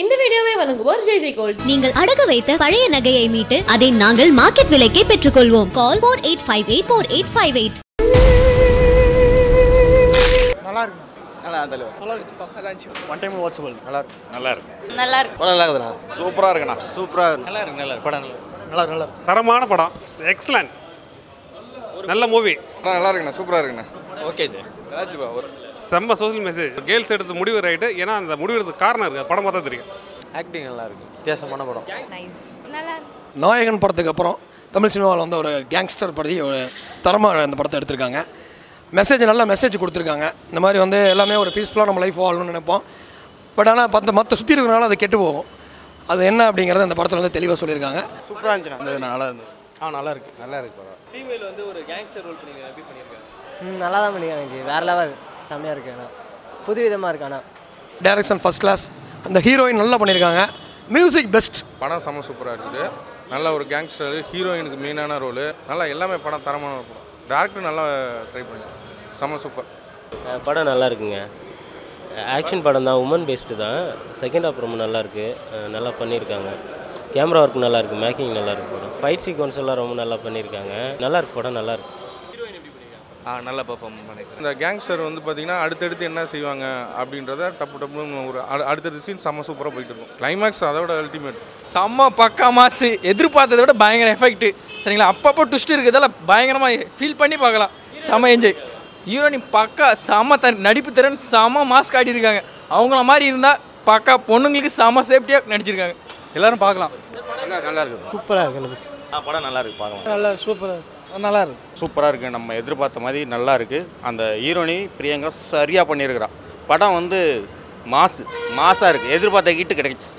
இந்த வீடியோவை வழங்குவோர் ஜெய் ஜெய் கோல்ட். நீங்கள் அடகு வைத்த பழைய நகையை மீட்டு அதை நாங்கள் மார்க்கெட் விலைக்கே பெற்றுக்கொள்வோம். Call four eight five eight four eight five eight நல்லா இருக்கு நல்லா தலைவர் ஒன் டைம் வாட்சபிள் நல்லா இருக்கு நல்லா இருக்கு நல்லா இருக்கு நல்லா இருக்குண்ணா சூப்பராக இருக்கு நல்லா இருக்கு. நல்லா இருக்கு படம் நல்லா நல்லா இருக்கு. நல்லா இருக்கு தரமான படம். எக்ஸலண்ட் நல்ல மூவி நல்லா இருக்குண்ணா சூப்பராக இருக்குண்ணா. ஓகே ஜி. ஏதாச்சும் ஒரு செம்ம சோஷியல் மெசேஜ் கேர்ள்ஸ் எடுத்த முடிவு ரைட்டு ஏன்னா அந்த முடிவு எடுத்த காரணம் இருக்குது படம் பார்த்தா தெரியும். ஆக்டிங் நல்லா இருக்கு வித்தியாசமான படம். நாயகன் படத்துக்கு அப்புறம் தமிழ் சினிமாவில் வந்து ஒரு கேங்ஸ்டர் படி ஒரு தரமாக அந்த படத்தை எடுத்திருக்காங்க. மெசேஜ் நல்ல மெசேஜ் கொடுத்துருக்காங்க. இந்த மாதிரி வந்து எல்லாமே ஒரு பீஸ்ஃபுல்லாக நம்ம லைஃப் வாழணும்னு நினைப்போம். பட் ஆனால் பத்து மற்ற சுற்றி இருக்கிறனால அது கெட்டு போகும். அது என்ன அப்படிங்கிறத அந்த படத்தில் வந்து தெளிவாக சொல்லியிருக்காங்க. சூப்பராக இருந்துச்சுண்ணா அந்த நல்லா இருந்தது ஆ நல்லா இருக்கு. நல்லா இருக்கு படம். ம் நல்லா தான் பண்ணிருக்காங்க. ஜி. வேறு லெவல் செம்மையாக இருக்கு ஆனால் புது விதமாக இருக்கு ஆனால் டைரக்ஷன் ஃபஸ்ட் கிளாஸ் அந்த ஹீரோயின் நல்லா பண்ணியிருக்காங்க. மியூசிக் பெஸ்ட் படம் செம்ம சூப்பராக இருக்குது. நல்ல ஒரு கேங்ஸ்டர் ஹீரோயினுக்கு மெயினான ரோலு நல்லா எல்லாமே படம் தரமான ஒரு படம். டேரக்டர் நல்லா ட்ரை பண்ணி செம்ம சூப்பர். படம் நல்லா இருக்குங்க. ஆக்ஷன் படம் தான். உமன் பேஸ்டு தான். செகண்ட் ஹாஃப் ரொம்ப நல்லா இருக்கு. அஹ் நல்லா பண்ணியிருக்காங்க. கேமரா ஒர்க் நல்லா இருக்கு. மேக்கிங் நல்லா இருக்கு படம். ஃபைட் சீக்வன்ஸ் எல்லாம் ரொம்ப நல்லா பண்ணியிருக்காங்க. நல்லா இருக்கு. படம் நல்லா இருக்கு. நல்லா பெர்ஃபார்ம் பண்ணிருக்கேன் இந்த கேங்ஸ்டர் வந்து பார்த்தீங்கன்னா அடுத்தடுத்து என்ன செய்வாங்க அப்படின்றத டப்பு டப்புன்னு ஒரு அடு- அடுத்தடுத்த சீன் செம்ம சூப்பராக போயிட்டு இருக்கும். கிளைமேக்ஸ் அதோட அல்டிமேட் செம்ம பக்கா மாசு எதிர்பார்த்ததை விட பயங்கர எஃபெக்ட் சரிங்களா? அப்பப்போ ட்விஸ்ட் இருக்கிறதால பயங்கரமாக ஃபீல் பண்ணி பார்க்கலாம். செம்ம என்ஜாய் ஹீரோனி பக்கா செம்ம த நடிப்பு திறன் செம்ம மாஸ் காட்டியிருக்காங்க அவங்கள மாதிரி இருந்தால் பக்கா பொண்ணுங்களுக்கு செம்ம சேஃப்டியாக நடிச்சிருக்காங்க. எல்லாரும் பார்க்கலாம். நல்லா இருக்கு. சூப்பராக இருக்கு படம் நல்லா இருக்கு பார்க்கலாம். நல்லா சூப்பராக நல்லா இருக்கு. சூப்பராக இருக்குது நம்ம எதிர்பார்த்த மாதிரி நல்லா இருக்குது அந்த ஹீரோனி பிரியங்கா சரியாக பண்ணியிருக்கிறா படம் வந்து மாசு மாசாக இருக்குது எதிர்பார்த்த ஹிட்டு கிடைச்சிச்சு